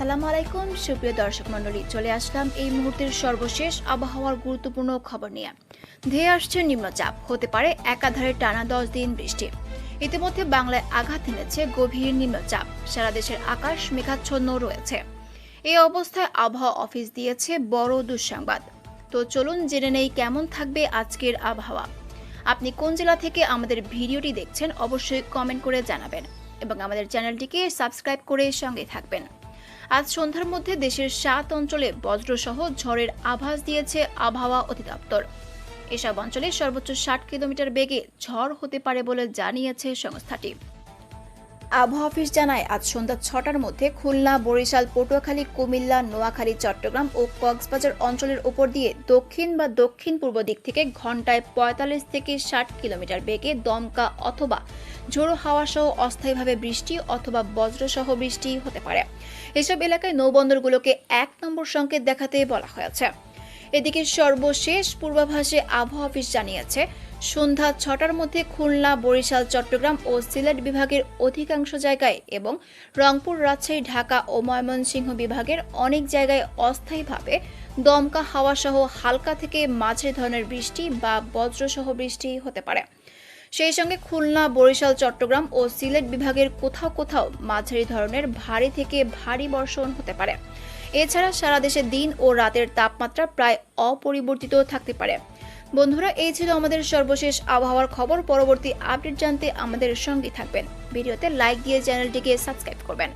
আসসালামু আলাইকুম, সুপ্রিয় দর্শক মণ্ডলী, চলে আসলাম এই মুহূর্তের সর্বশেষ আবহাওয়ার গুরুত্বপূর্ণ খবর নিয়ে। ধেয়ে আসছে নিম্নচাপ, হতে পারে একাধারে টানা দশ দিন বৃষ্টি। ইতিমধ্যে বাংলায় আঘাত এনেছে গভীর নিম্নচাপ, সারা দেশের আকাশ মেঘাচ্ছন্ন রয়েছে। এই অবস্থায় আবহাওয়া অফিস দিয়েছে বড় দুঃসংবাদ। তো চলুন জেনে নেই কেমন থাকবে আজকের আবহাওয়া। আপনি কোন জেলা থেকে আমাদের ভিডিওটি দেখছেন, অবশ্যই কমেন্ট করে জানাবেন এবং আমাদের চ্যানেলটিকে সাবস্ক্রাইব করে সঙ্গে থাকবেন। আজ সন্ধ্যার মধ্যে দেশের সাত অঞ্চলে বজ্রসহ ঝড়ের আভাস দিয়েছে আবহাওয়া অধিদপ্তর। এসব অঞ্চলে সর্বোচ্চ ষাট কিলোমিটার বেগে ঝড় হতে পারে বলে জানিয়েছে সংস্থাটি। আবহাওয়া অফিস জানায়, আজ সন্ধ্যা ছটার মধ্যে খুলনা, বরিশাল, পটুয়াখালী, কুমিল্লা, নোয়াখালী, চট্টগ্রাম ও কক্সবাজার অঞ্চলের উপর দিয়ে দক্ষিণ বা দক্ষিণ পূর্ব দিক থেকে ঘন্টায় পঁয়তাল্লিশ থেকে ষাট কিলোমিটার বেগে দমকা অথবা ঝোড়ো হাওয়া সহ অস্থায়ীভাবে বৃষ্টি অথবা বজ্রসহ বৃষ্টি হতে পারে। এসব এলাকায় নৌবন্দরগুলোকে এক নম্বর সংকেত দেখাতে বলা হয়েছে। এদিকে সর্বশেষ পূর্বাভাসে আবহাওয়া অফিস জানিয়েছে, সন্ধ্যা ছটার মধ্যে খুলনা, বরিশাল, চট্টগ্রাম ও সিলেট বিভাগের অধিকাংশ জায়গায় এবং রংপুর, রাজশাহী, ঢাকা ও ময়মনসিংহ বিভাগের অনেক জায়গায় অস্থায়ীভাবে দমকা হাওয়াসহ হালকা থেকে মাঝে ধরনের বৃষ্টি বা বজ্রসহ বৃষ্টি হতে পারে। সেই সঙ্গে খুলনা, বরিশাল, চট্টগ্রাম ও সিলেট বিভাগের কোথাও কোথাও মাঝারি ধরনের ভারী থেকে ভারী বর্ষণ হতে পারে। এছাড়া সারা দেশে দিন ও রাতের তাপমাত্রা প্রায় অপরিবর্তিত থাকতে পারে। বন্ধুরা, এই ছিল আমাদের সর্বশেষ আবহাওয়ার খবর। পরবর্তী আপডেট জানতে আমাদের সঙ্গে থাকবেন। ভিডিওতে লাইক দিয়ে চ্যানেলটিকে সাবস্ক্রাইব করবেন।